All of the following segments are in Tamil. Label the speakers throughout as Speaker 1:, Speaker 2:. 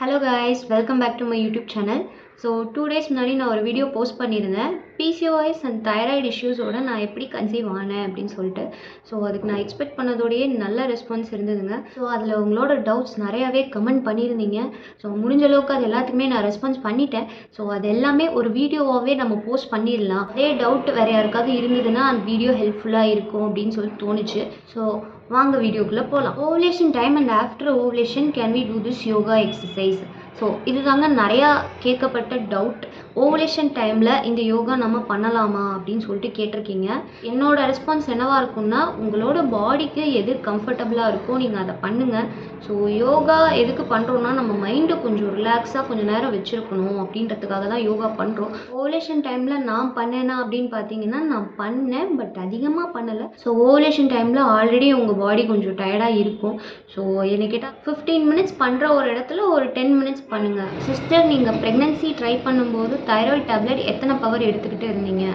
Speaker 1: Hello guys welcome back to my YouTube channel so two days முன்னாடி நான் ஒரு வீடியோ போஸ்ட் பண்ணியிருந்தேன். பிசிஓஎஸ் அண்ட் தைராய்டு இஷ்யூஸோட நான் எப்படி கன்சீவ் ஆனேன் அப்படின்னு சொல்லிட்டு. ஸோ அதுக்கு நான் எக்ஸ்பெக்ட் பண்ணதோடையே நல்ல ரெஸ்பான்ஸ் இருந்ததுங்க. ஸோ அதில் உங்களோட டவுட்ஸ் நிறையாவே கமெண்ட் பண்ணியிருந்தீங்க. ஸோ முடிஞ்ச அளவுக்கு அது எல்லாத்துக்குமே நான் ரெஸ்பான்ஸ் பண்ணிட்டேன். ஸோ அது எல்லாமே ஒரு வீடியோவாகவே நம்ம போஸ்ட் பண்ணிடலாம். அதே டவுட் வேறு யாருக்காவது இருந்ததுன்னா அந்த வீடியோ ஹெல்ப்ஃபுல்லாக இருக்கும் அப்படின்னு சொல்லி தோணுச்சு. ஸோ வாங்க வீடியோக்குள்ளே போகலாம் ovulation time and after ovulation can we do this yoga exercise so இதுதாங்க நிறையா கேட்கப்பட்ட டவுட் ஓவலேஷன் டைமில் இந்த யோகா நம்ம பண்ணலாமா அப்படின்னு சொல்லிட்டு கேட்டிருக்கீங்க. என்னோட ரெஸ்பான்ஸ் என்னவாக இருக்கும்னா உங்களோட பாடிக்கு எது கம்ஃபர்டபுளாக இருக்கோ நீங்கள் அதை பண்ணுங்கள் ஸோ யோகா எதுக்கு பண்ணுறோன்னா நம்ம மைண்டை கொஞ்சம் ரிலாக்ஸாக கொஞ்சம் நேரம் வச்சுருக்கணும் அப்படின்றதுக்காக தான் யோகா பண்ணுறோம் ஓவலேஷன் டைமில் நான் பண்ணேனா அப்படின்னு பார்த்தீங்கன்னா நான் பண்ணேன் பட் அதிகமாக பண்ணலை. ஸோ ஓவலேஷன் டைமில் ஆல்ரெடி உங்கள் பாடி கொஞ்சம் டயர்டாக இருக்கும். ஸோ என்னை கேட்டால் ஃபிஃப்டீன் மினிட்ஸ் பண்ணுற ஒரு இடத்துல ஒரு டென் மினிட்ஸ் பண்ணுங்கள் சிஸ்டர் நீங்கள் ப்ரெக்னென்சி ட்ரை பண்ணும்போது தைராய்டு டேப்லெட் எத்தனை பவர் எடுத்துக்கிட்டு இருந்தீங்க?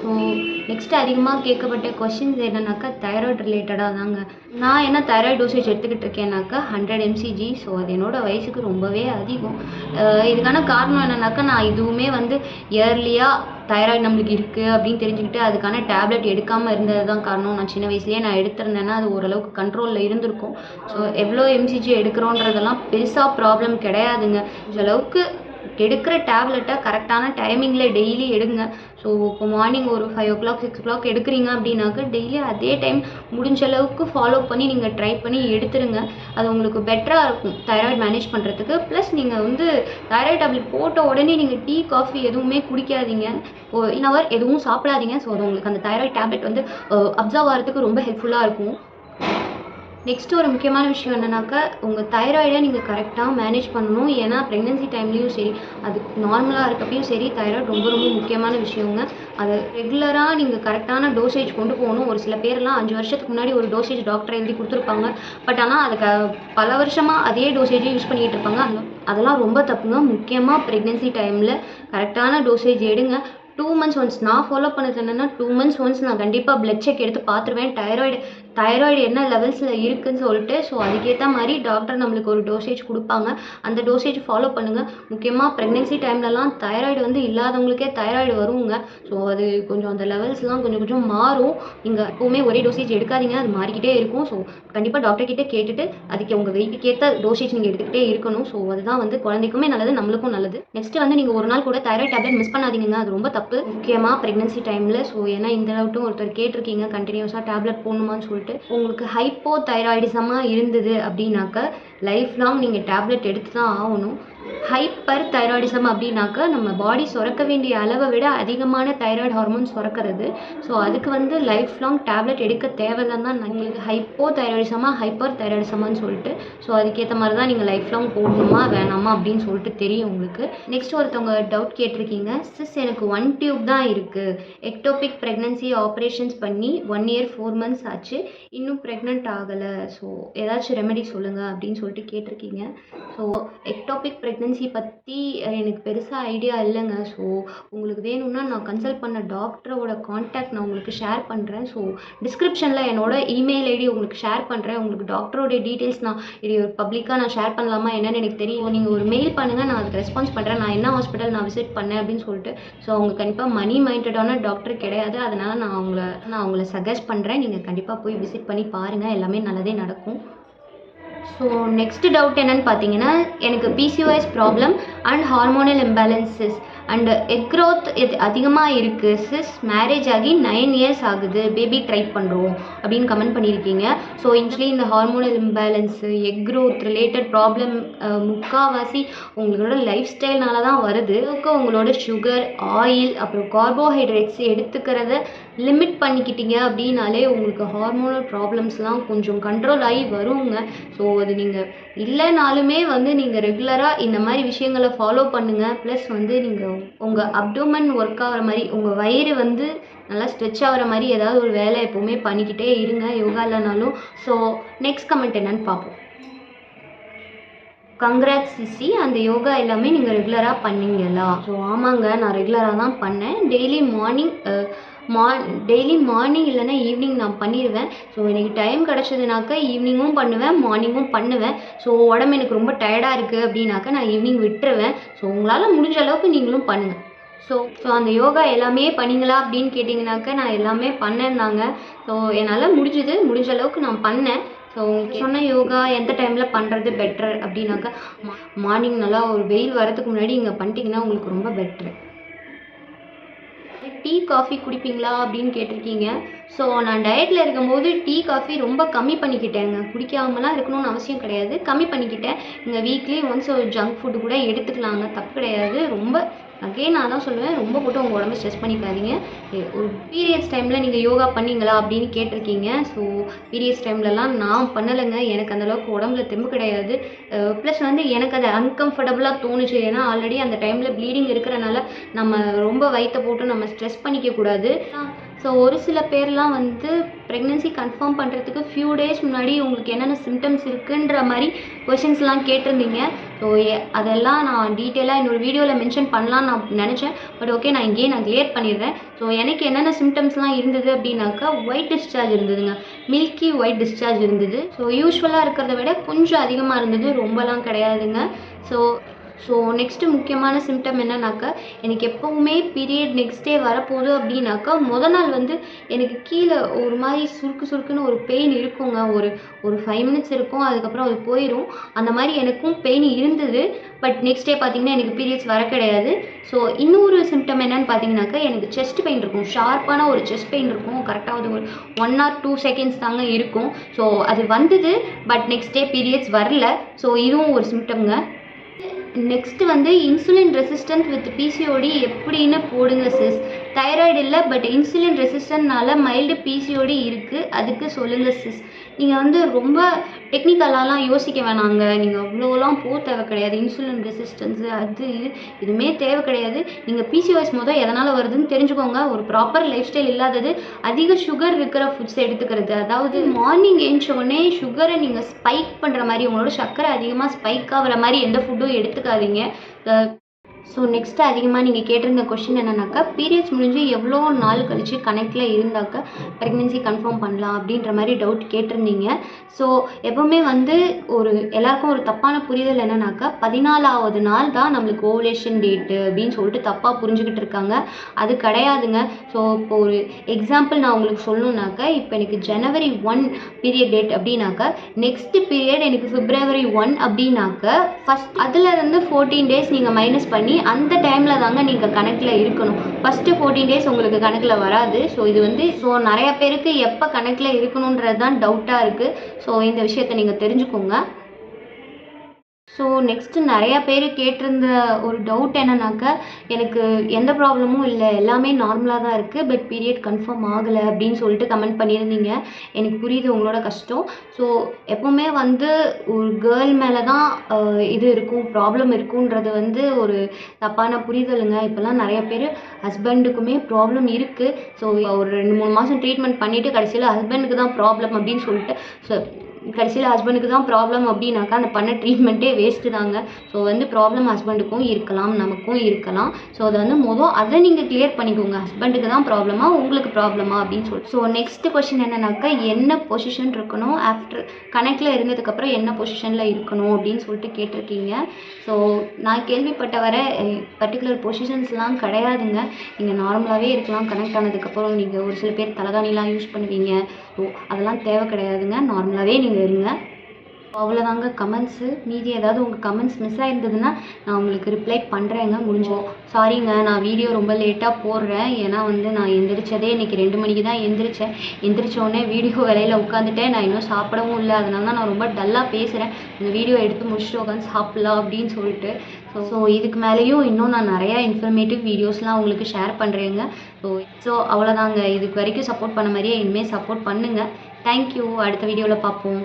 Speaker 1: ஸோ நெக்ஸ்ட் அதிகமாக கேட்கப்பட்ட கொஷின்ஸ் என்னன்னாக்கா தைராய்டு ரிலேட்டடாக தாங்க. நான் என்ன தைராய்டு டோசேஜ் எடுத்துக்கிட்டு இருக்கேன்னாக்கா ஹண்ட்ரட் எம்சிஜி ஸோ அது என்னோடய வயசுக்கு ரொம்பவே அதிகம். இதுக்கான காரணம் என்னன்னாக்கா நான் இதுவுமே வந்து இயர்லியாக தைராய்டு நம்மளுக்கு இருக்குது அப்படின்னு தெரிஞ்சுக்கிட்டு அதுக்கான டேப்லெட் எடுக்காமல் இருந்தது தான் காரணம். நான் சின்ன வயசுலேயே நான் எடுத்திருந்தேன்னா அது ஓரளவுக்கு கண்ட்ரோலில் இருந்திருக்கும். ஸோ எவ்வளோ எம்சிஜி எடுக்கிறோன்றதெல்லாம் பெருசாக ப்ராப்ளம் கிடையாதுங்க. இந்த எடுக்கிற டேப்லெட்டை கரெக்டான டைமிங்கில் டெய்லி எடுங்க. ஸோ இப்போ மார்னிங் ஒரு five o'clock six o'clock எடுக்கிறீங்க அப்படின்னாக்க டெய்லி அதே டைம் முடிஞ்ச அளவுக்கு ஃபாலோ பண்ணி நீங்கள் ட்ரை பண்ணி எடுத்துருங்க. அது உங்களுக்கு பெட்டராக இருக்கும். தைராய்டு மேனேஜ் பண்ணுறதுக்கு ப்ளஸ் நீங்கள் வந்து தைராய்டு டேப்லெட் போட்ட உடனே நீங்கள் டீ காஃபி எதுவுமே குடிக்காதீங்க. இன் அவர் எதுவும் சாப்பிடாதீங்க. ஸோ அது உங்களுக்கு அந்த தைராய்டு டேப்லெட் வந்து அப்சர்வ் ஆகிறதுக்கு ரொம்ப ஹெல்ப்ஃபுல்லாக இருக்கும். நெக்ஸ்ட் ஒரு முக்கியமான விஷயம் என்னன்னாக்கா உங்கள் தைராய்டை நீங்கள் கரெக்டாக மேனேஜ் பண்ணணும். ஏன்னா ப்ரெக்னென்சி டைம்லேயும் சரி அது நார்மலாக இருக்கப்பையும் சரி தைராய்டு ரொம்ப ரொம்ப முக்கியமான விஷயங்க. அதை ரெகுலராக நீங்கள் கரெக்டான டோசேஜ் கொண்டு போகணும். ஒரு சில பேர்லாம் அஞ்சு வருஷத்துக்கு முன்னாடி ஒரு டோசேஜ் டாக்டர் எழுதி கொடுத்துருப்பாங்க. பட் ஆனால் அதுக்கு பல வருஷமாக அதே டோசேஜே யூஸ் பண்ணிகிட்டு இருப்பாங்க. அதெல்லாம் அதெல்லாம் ரொம்ப தப்புங்க. முக்கியமாக ப்ரெக்னென்சி டைமில் கரெக்டான டோசேஜ் எடுங்க. டூ மந்த்ஸ் ஒன்ஸ் நான் ஃபாலோ பண்ணது என்னென்னா டூ மந்த்ஸ் ஒன்ஸ் நான் கண்டிப்பாக பிளட் செக் எடுத்து பார்த்துருவேன். தைராய்டு தைராய்டு என்ன லெவல்ஸில் இருக்குதுன்னு சொல்லிட்டு ஸோ அதுக்கேற்ற மாதிரி டாக்டர் நம்மளுக்கு ஒரு டோசேஜ் கொடுப்பாங்க. அந்த டோசேஜ் ஃபாலோ பண்ணுங்கள் முக்கியமாக ப்ரெக்னென்சி டைம்லலாம் தைராய்டு வந்து இல்லாதவங்களுக்கே தைராய்டு வருங்க. ஸோ அது கொஞ்சம் அந்த லெவல்ஸ்லாம் கொஞ்சம் கொஞ்சம் மாறும். நீங்கள் எப்போவுமே ஒரே டோசேஜ் எடுக்காதீங்க. அது மாறிக்கிட்டே இருக்கும். ஸோ கண்டிப்பாக டாக்டர்கிட்ட கேட்டுட்டு அதுக்கு உங்கள் வெயிட்டுக்கு ஏற்ற டோசேஜ் நீங்கள் எடுத்துக்கிட்டே இருக்கணும். ஸோ அதுதான் வந்து குழந்தைக்குமே நல்லது நம்மளுக்கும் நல்லது. நெக்ஸ்ட் வந்து நீங்கள் ஒரு நாள் கூட தைராய்டு டேப்லெட் மிஸ் பண்ணாதீங்க அது ரொம்ப தப்பு. முக்கியமாக ப்ரெக்னென்சி டைமில் ஸோ ஏன்னா இந்த டவுட்டும் ஒருத்தர் கேட்டிருக்கீங்க. கண்டினியூஸாக டேப்லெட் போடணுமான்னு சொல்லிட்டு. உங்களுக்கு ஹைப்போ தைராய்டிசமாக இருந்தது அப்படின்னாக்க லைஃப் லாங் நீங்கள் டேப்லெட் எடுத்து தான் ஆகணும். ஹைப்பர் தைராய்டிசம் அப்படின்னாக்க நம்ம பாடி சுரக்க வேண்டிய அளவை விட அதிகமான தைராய்டு ஹார்மோன் சுரக்கிறது. ஸோ அதுக்கு வந்து லைஃப் லாங் டேப்லெட் எடுக்க தேவையில்லைன்னு தான் உங்களுக்கு ஹைப்போ தைராய்டிசமாக ஹைப்பர் தைராய்டிசமான்னு சொல்லிட்டு ஸோ அதுக்கேற்ற மாதிரி தான் நீங்கள் லைஃப் லாங் போடணுமா வேணாமா அப்படின்னு சொல்லிட்டு தெரியும் உங்களுக்கு. நெக்ஸ்ட் ஒருத்தவங்க டவுட் கேட்டிருக்கீங்க சிஸ் எனக்கு ஒன் டியூப் தான் இருக்குது எக்டோபிக் ப்ரெக்னன்சி ஆப்ரேஷன்ஸ் பண்ணி ஒன் இயர் ஃபோர் மந்த்ஸ் ஆச்சு. இன்னும் ப்ரெக்னென்ட் ஆகலை. ஸோ ஏதாச்சும் ரெமெடி சொல்லுங்கள் அப்படின்னு சொல்லிட்டு கேட்டிருக்கீங்க. ஸோ எக்டோபிக் ப்ரெக்னென்சி பற்றி எனக்கு பெருசாக ஐடியா இல்லைங்க. ஸோ உங்களுக்கு வேணும்னா நான் கன்சல்ட் பண்ண டாக்டரோட காண்டாக்ட் நான் உங்களுக்கு ஷேர் பண்ணுறேன் ஸோ டிஸ்கிரிப்ஷனில் என்னோட இமெயில் ஐடி உங்களுக்கு ஷேர் பண்ணுறேன் உங்களுக்கு டாக்டரோட டீட்டெயில்ஸ் நான் இது பப்ளிக்காக நான் ஷேர் பண்ணலாமா என்னென்னு எனக்கு தெரியும் நீங்கள் ஒரு மெயில் பண்ணுங்கள் நான் அதுக்கு ரெஸ்பான்ஸ் பண்ணுறேன் நான் என்ன ஹாஸ்பிட்டல் நான் விசிட் பண்ணேன் அப்படின்னு சொல்லிட்டு. ஸோ அவங்க கண்டிப்பாக மணி மைண்டடான டாக்டர் கிடையாது. அதனால் நான் அவங்கள நான் அவங்கள சஜஸ்ட் பண்ணுறேன் நீங்கள் கண்டிப்பாக போய் விசிட் பண்ணி பாருங்கள் எல்லாமே நல்லதே நடக்கும். ஸோ நெக்ஸ்ட் டவுட் என்னன்னு பார்த்தீங்கன்னா எனக்கு PCOS problem and hormonal imbalances and egg growth எது அதிகமாக இருக்குது சிஸ் மேரேஜ் ஆகி நைன் இயர்ஸ் ஆகுது. பேபி ட்ரை பண்ணுறோம் அப்படின்னு கமெண்ட் பண்ணியிருக்கீங்க ஸோ இன்ஸ்லி இந்த hormonal imbalance egg growth related problem முக்கால்வாசி உங்களோட லைஃப் ஸ்டைல்னால தான் வருது. உங்களோட சுகர் ஆயில் அப்புறம் கார்போஹைட்ரேட்ஸ் எடுத்துக்கிறத லிமிட் பண்ணிக்கிட்டீங்க அப்படின்னாலே உங்களுக்கு ஹார்மோனல் ப்ராப்ளம்ஸ்லாம் கொஞ்சம் கண்ட்ரோல் ஆகி வருங்க. ஸோ அது நீங்கள் இல்லைனாலுமே வந்து நீங்கள் ரெகுலராக இந்த மாதிரி விஷயங்களை ஃபாலோ பண்ணுங்கள் ப்ளஸ் வந்து நீங்கள் உங்கள் அப்டோமன் ஒர்க் ஆகிற மாதிரி உங்கள் வயிறு வந்து நல்லா ஸ்ட்ரெச் ஆகிற மாதிரி ஏதாவது ஒரு வேலை எப்போவுமே பண்ணிக்கிட்டே இருங்க. யோகா இல்லைனாலும். ஸோ நெக்ஸ்ட் கமெண்ட் என்னன்னு பார்ப்போம். கங்க்ராட்ஸ் சிசி அந்த யோகா எல்லாமே நீங்கள் ரெகுலராக பண்ணீங்களா? ஸோ ஆமாங்க. நான் ரெகுலராக தான் பண்ணேன். டெய்லி மார்னிங் மா டெய்லி மார்னிங் இல்லைன்னா ஈவினிங் நான் பண்ணிடுவேன் ஸோ எனக்கு டைம் கிடச்சதுனாக்கா ஈவினிங்கும் பண்ணுவேன் மார்னிங்கும் பண்ணுவேன். ஸோ உடம்பு எனக்கு ரொம்ப டயர்டாக இருக்குது அப்படின்னாக்கா நான் ஈவினிங் விட்டுருவேன். ஸோ உங்களால் முடிஞ்ச அளவுக்கு நீங்களும் பண்ணுங்கள் ஸோ ஸோ அந்த யோகா எல்லாமே பண்ணீங்களா அப்படின்னு கேட்டிங்கனாக்கா நான் எல்லாமே பண்ணேன் ஸோ என்னால் முடிஞ்சுது முடிஞ்ச அளவுக்கு நான் பண்ணேன். ஸோ உங்களுக்கு சொன்ன யோகா எந்த டைமில் பண்ணுறது பெட்டர் அப்படின்னாக்கா மார்னிங் நல்லா ஒரு வெயில் வரதுக்கு முன்னாடி இங்கே பண்ணிட்டீங்கன்னா உங்களுக்கு ரொம்ப பெட்ரு டீ காஃபி குடிப்பீங்களா அப்படின்னு கேட்டிருக்கீங்க. ஸோ நான் டயட்டில் இருக்கும்போது டீ காஃபி ரொம்ப கம்மி பண்ணிக்கிட்டேங்க. குடிக்காமலாம் இருக்கணும்னு அவசியம் கிடையாது. கம்மி பண்ணிக்கிட்டேன். இங்கே வீக்லி ஒன்ஸ் ஒரு ஜங்க் ஃபுட்டு கூட எடுத்துக்கலாங்க. தப்பு கிடையாது. ரொம்ப அகெயின் நான் தான் சொல்லுவேன் ரொம்ப போட்டு உங்கள் உடம்பு ஸ்ட்ரெஸ் பண்ணிக்காதீங்க. ஒரு பீரியட்ஸ் டைமில் நீங்கள் யோகா பண்ணீங்களா அப்படின்னு கேட்டிருக்கீங்க. ஸோ பீரியட்ஸ் டைம்லலாம் நான் பண்ணலைங்க. எனக்கு அந்தளவுக்கு உடம்புல தெம்பு கிடையாது. ப்ளஸ் வந்து எனக்கு அது அன்கம்ஃபர்டபுளாக தோணுச்சு. ஏன்னா ஆல்ரெடி அந்த டைமில் ப்ளீடிங் இருக்கிறனால நம்ம ரொம்ப வயிற்ற போட்டு நம்ம ஸ்ட்ரெஸ் பண்ணிக்க கூடாது ஸோ ஒரு சில பேர்லாம் வந்து ப்ரெக்னென்சி கன்ஃபார்ம் பண்ணுறதுக்கு ஃபியூ டேஸ் முன்னாடி உங்களுக்கு என்னென்ன சிம்டம்ஸ் இருக்குன்ற மாதிரி கொஷின்ஸ்லாம் கேட்டிருந்தீங்க. ஸோ அதெல்லாம் நான் டீட்டெயிலாக இன்னொரு வீடியோவில் மென்ஷன் பண்ணலாம்னு நான் நினச்சேன். பட் ஓகே நான் இங்கேயே நான் கிளியர் பண்ணிடுறேன். ஸோ எனக்கு என்னென்ன சிம்டம்ஸ்லாம் இருந்தது அப்படின்னாக்கா ஒயிட் டிஸ்சார்ஜ் இருந்ததுங்க. மில்கி ஒயிட் டிஸ்சார்ஜ் இருந்தது. ஸோ யூஸ்வலாக இருக்கிறத விட கொஞ்சம் அதிகமாக இருந்தது ரொம்பலாம் கிடையாதுங்க. ஸோ ஸோ நெக்ஸ்ட்டு முக்கியமான சிம்டம் என்னன்னாக்கா எனக்கு எப்போவுமே பீரியட் நெக்ஸ்ட் டே வரப்போகுது அப்படின்னாக்கா முத நாள் வந்து எனக்கு கீழே ஒரு மாதிரி சுருக்கு சுருக்குன்னு ஒரு பெயின் இருக்குங்க. ஒரு ஒரு ஃபைவ் மினிட்ஸ் இருக்கும் அதுக்கப்புறம் அது போயிடும் அந்த மாதிரி எனக்கும் பெயின் இருந்தது. பட் நெக்ஸ்ட் டே பார்த்தீங்கன்னா எனக்கு பீரியட்ஸ் வர கிடையாது. ஸோ இன்னொரு சிம்டம் என்னன்னு பார்த்தீங்கன்னாக்கா எனக்கு செஸ்ட் பெயின் இருக்கும். ஷார்ப்பான ஒரு செஸ்ட் பெயின் இருக்கும். கரெக்டாக அது ஒரு ஒன் ஆர் டூ செகண்ட்ஸ் தாங்க இருக்கும். ஸோ அது வந்தது பட் நெக்ஸ்ட் டே பீரியட்ஸ் வரல. ஸோ இதுவும் ஒரு சிம்டம்ங்க நெக்ஸ்ட் வந்து இன்சுலின் ரெசிஸ்டன்ஸ் வித் பிசிஓடி எப்படின்னு போடுங்க சிஸ் தைராய்டு இல்லை பட் இன்சுலின் ரெசிஸ்டன்ட்னால மைல்டு பிசிஓடி இருக்குது அதுக்கு சொல்லுங்கள் சிஸ் நீங்கள் வந்து ரொம்ப டெக்னிக்கலாலாம் யோசிக்க வேணாங்க. நீங்கள் அவ்வளோலாம் போ தேவை கிடையாது. இன்சுலின் ரெசிஸ்டன்ஸு அது இது எதுவுமே தேவை கிடையாது. நீங்கள் பிசிஓஎஸ் மொதல் எதனால் வருதுன்னு தெரிஞ்சுக்கோங்க. ஒரு ப்ராப்பர் லைஃப் ஸ்டைல் இல்லாதது அதிக சுகர் இருக்கிற ஃபுட்ஸ் எடுத்துக்கிறது. அதாவது மார்னிங் எழுந்த சுகரை நீங்கள் ஸ்பைக் பண்ணுற மாதிரி உங்களோட சர்க்கரை அதிகமாக ஸ்பைக் ஆகிற மாதிரி எந்த ஃபுட்டும் எடுத்துக்காதீங்க. ஸோ நெக்ஸ்ட்டு அதிகமாக நீங்கள் கேட்டிருந்த கொஷின் என்னன்னாக்கா பீரியட்ஸ் முடிஞ்சு எவ்வளோ நாள் கழித்து கணக்கில் இருந்தாக்க ப்ரெக்னென்சி கன்ஃபார்ம் பண்ணலாம் அப்படின்ற மாதிரி டவுட் கேட்டிருந்தீங்க. ஸோ எப்போவுமே வந்து ஒரு எல்லாருக்கும் ஒரு தப்பான புரிதல் என்னன்னாக்கா பதினாலாவது நாள் தான் நம்மளுக்கு ஓவலேஷன் டேட்டு அப்படின்னு சொல்லிட்டு தப்பாக புரிஞ்சுக்கிட்டு இருக்காங்க. அது கிடையாதுங்க. ஸோ இப்போ ஒரு எக்ஸாம்பிள் நான் உங்களுக்கு சொல்லணுன்னாக்கா இப்போ எனக்கு ஜனவரி ஒன் பீரியட் டேட் அப்படின்னாக்கா நெக்ஸ்ட் பீரியட் எனக்கு பிப்ரவரி ஒன் அப்படின்னாக்க ஃபஸ்ட் அதுலேருந்து ஃபோர்டீன் டேஸ் நீங்கள் மைனஸ் பண்ணி அந்த டைமில் தாங்க நீங்கள் கணக்கில் இருக்கணும். ஃபஸ்ட்டு ஃபோர்டீன் டேஸ் உங்களுக்கு கணக்கில் வராது. ஸோ இது வந்து ஸோ நிறைய பேருக்கு எப்போ கணக்கில் இருக்கணுன்றது தான் டவுட்டாக இருக்குது ஸோ இந்த விஷயத்தை நீங்கள் தெரிஞ்சுக்கோங்க. ஸோ நெக்ஸ்ட்டு நிறையா பேர் கேட்டிருந்த ஒரு டவுட் என்னன்னாக்கா எனக்கு எந்த ப்ராப்ளமும் இல்லை. எல்லாமே நார்மலாக தான் இருக்குது பட் பீரியட் கன்ஃபார்ம் ஆகலை அப்படின்னு சொல்லிட்டு கமெண்ட் பண்ணியிருந்தீங்க. எனக்கு புரியுது உங்களோட கஷ்டம். ஸோ எப்போவுமே வந்து ஒரு கேர்ள் மேலே தான் இது இருக்கும் ப்ராப்ளம் இருக்குன்றது வந்து ஒரு தப்பான புரிதலுங்க. இப்போல்லாம் நிறைய பேர் ஹஸ்பண்டுக்குமே ப்ராப்ளம் இருக்குது ஸோ ஒரு ரெண்டு மூணு மாதம் ட்ரீட்மெண்ட் பண்ணிவிட்டு கடைசியில் ஹஸ்பண்டுக்கு தான் ப்ராப்ளம் அப்படின்னு சொல்லிட்டு ஸோ கடைசியில் ஹஸ்பண்டுக்கு தான் ப்ராப்ளம் அப்படின்னாக்கா அந்த பண்ண ட்ரீட்மெண்ட்டே வேஸ்ட்டு தாங்க. ஸோ வந்து ப்ராப்ளம் ஹஸ்பண்டுக்கும் இருக்கலாம் நமக்கும் இருக்கலாம். ஸோ அதை வந்து மொதல் அதை நீங்கள் கிளியர் பண்ணிக்கோங்க. ஹஸ்பண்டுக்கு தான் ப்ராப்ளமா உங்களுக்கு ப்ராப்ளமா அப்படின்னு சொல்லிட்டு. ஸோ நெக்ஸ்ட் கொஷின் என்னன்னாக்கா என்ன பொசிஷன் இருக்கணும்? ஆஃப்டர் கணக்கில் இருந்ததுக்கப்புறம் என்ன பொசிஷனில் இருக்கணும் அப்படின்னு சொல்லிட்டு கேட்டிருக்கீங்க. ஸோ நான் கேள்விப்பட்ட வர பர்டிகுலர் பொசிஷன்ஸ்லாம் கிடையாதுங்க. நீங்கள் நார்மலாகவே இருக்கலாம். கனெக்ட் ஆனதுக்கப்புறம் நீங்கள் ஒரு சில பேர் தலைகாணிலாம் யூஸ் பண்ணுவீங்க. ஸோ அதெல்லாம் தேவை கிடையாதுங்க. நார்மலாகவே நீங்கள் இருங்க அவ்வளோதாங்க கமெண்ட்ஸு மீதி ஏதாவது உங்கள் கமெண்ட்ஸ் மிஸ் ஆகிருந்ததுன்னா நான் உங்களுக்கு ரிப்ளை பண்ணுறேங்க முடிஞ்சோம் சாரிங்க நான் வீடியோ ரொம்ப லேட்டாக போடுறேன். ஏன்னா வந்து நான் எந்திரிச்சதே இன்றைக்கி ரெண்டு மணிக்கு தான் எந்திரிச்சேன். எந்திரிச்சோடனே வீடியோ வேலையில் உட்காந்துட்டேன் நான் இன்னும் சாப்பிடவும் இல்லை. அதனால தான் நான் ரொம்ப டல்லாக பேசுகிறேன் இந்த வீடியோ எடுத்து முடிச்சுட்டு உட்காந்து சாப்பிட்லாம் அப்படின்னு சொல்லிட்டு. ஸோ ஸோ இதுக்கு மேலேயும் இன்னும் நான் நிறையா இன்ஃபர்மேட்டிவ் வீடியோஸ்லாம் உங்களுக்கு ஷேர் பண்ணுறேங்க ஸோ ஸோ அவ்வளோதாங்க இதுக்கு வரைக்கும் சப்போர்ட் பண்ண மாதிரியே இனிமேல் சப்போர்ட் பண்ணுங்கள் தேங்க்யூ அடுத்த வீடியோவில் பார்ப்போம்